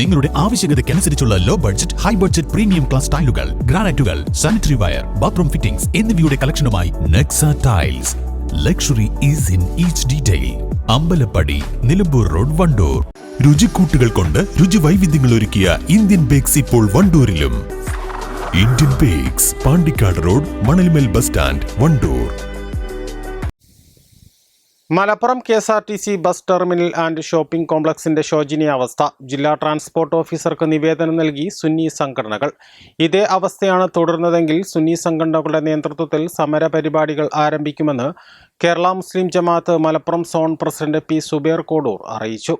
നിങ്ങളുടെ ആവശ്യകതയ്ക്കനുസരിച്ചുള്ള low budget high budget premium class ടൈലുകൾ ഗ്രാനൈറ്റുകൾ സാനിറ്ററി വയർ ബാത്റൂം ഫിറ്റിംഗ്സ് എന്നിവയുടെ കളക്ഷനുമായി Nexa tiles luxury is in each detail Ambalappadi Nilambur road Wandoor. രുചിക്കൂട്ടുകൾ കൊണ്ട് രുചി വൈവിധ്യങ്ങൾ ഒരുക്കിയ ഇന്ത്യൻ ബേക്സ് ഇപ്പോൾ വണ്ടൂരിലും. Indian bakes Pandikkad road Manalmel bus stand Wandoor. Malappuram K S R T C bus terminal and shopping കോംപ്ലക്സിന്റെ ശോചനീയാവസ്ഥ ജില്ലാ transport ഓഫീസർക്ക് നിവേദനം നൽകി സുന്നി സംഘടനകൾ. ഇതേ അവസ്ഥയാണ് തുടർന്നതെങ്കിൽ സുന്നി സംഘടനകളുടെ നേതൃത്വത്തിൽ സമര പരിപാടികൾ ആരംഭിക്കുമെന്ന് Kerala Muslim Jamaat Malappuram zone president P Zubair Kodur അറിയിച്ചു.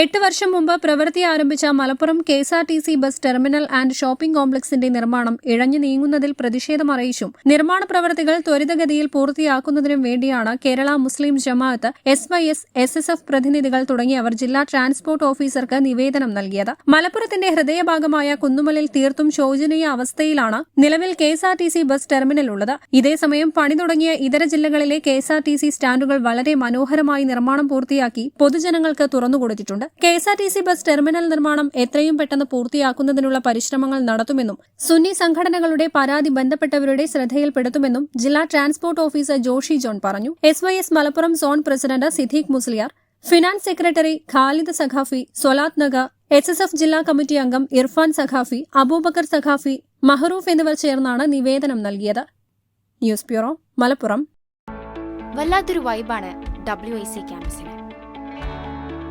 എട്ട് വർഷം മുമ്പ് പ്രവൃത്തി ആരംഭിച്ച Malappuram K S R T C bus terminal and shopping കോംപ്ലക്സിന്റെ നിർമ്മാണം ഇഴഞ്ഞു നീങ്ങുന്നതിൽ പ്രതിഷേധം അറിയിച്ചും നിർമ്മാണ പ്രവൃത്തികൾ ത്വരിതഗതിയിൽ പൂർത്തിയാക്കുന്നതിനും വേണ്ടിയാണ് Kerala Muslim Jamaat S Y S S S F പ്രതിനിധികൾ തുടങ്ങിയവർ ജില്ലാ ട്രാൻസ്പോർട്ട് ഓഫീസർക്ക് നിവേദനം നൽകിയത്. മലപ്പുറത്തിന്റെ ഹൃദയഭാഗമായ കുന്നുമലിൽ തീർത്തും ശോചനീയ അവസ്ഥയിലാണ് നിലവിൽ K S R T C bus terminal ഉള്ളത്. ഇതേസമയം പണി തുടങ്ങിയ ഇതര ജില്ലകളിലെ K S R T C സ്റ്റാൻഡുകൾ വളരെ മനോഹരമായി നിർമ്മാണം പൂർത്തിയാക്കി പൊതുജനങ്ങൾക്ക് തുറന്നുകൊടുത്തിട്ടുണ്ട്. K S R T C bus terminal നിർമ്മാണം എത്രയും പെട്ടെന്ന് പൂർത്തിയാക്കുന്നതിനുള്ള പരിശ്രമങ്ങൾ നടത്തുമെന്നും സുന്നി സംഘടനകളുടെ പരാതി ബന്ധപ്പെട്ടവരുടെ ശ്രദ്ധയിൽപ്പെടുത്തുമെന്നും ജില്ലാ ട്രാൻസ്പോർട്ട് ഓഫീസർ ജോഷി ജോൺ പറഞ്ഞു. S Y S Malappuram zone president Siddique Musliyar finance secretary Khalid Saqafi സൊലാത് നഗ എസ് എസ് എഫ് ജില്ലാ കമ്മിറ്റി അംഗം ഇർഫാൻ സഖാഫി അബൂബക്കർ സഖാഫി മഹറൂഫ് എന്നിവർ ചേർന്നാണ് നിവേദനം നൽകിയത്. News bureau Malappuram. വല്ലാത്തൊരു വൈബാണ് ഡബ്ല്യു ഐ സി ക്യാമ്പസിന്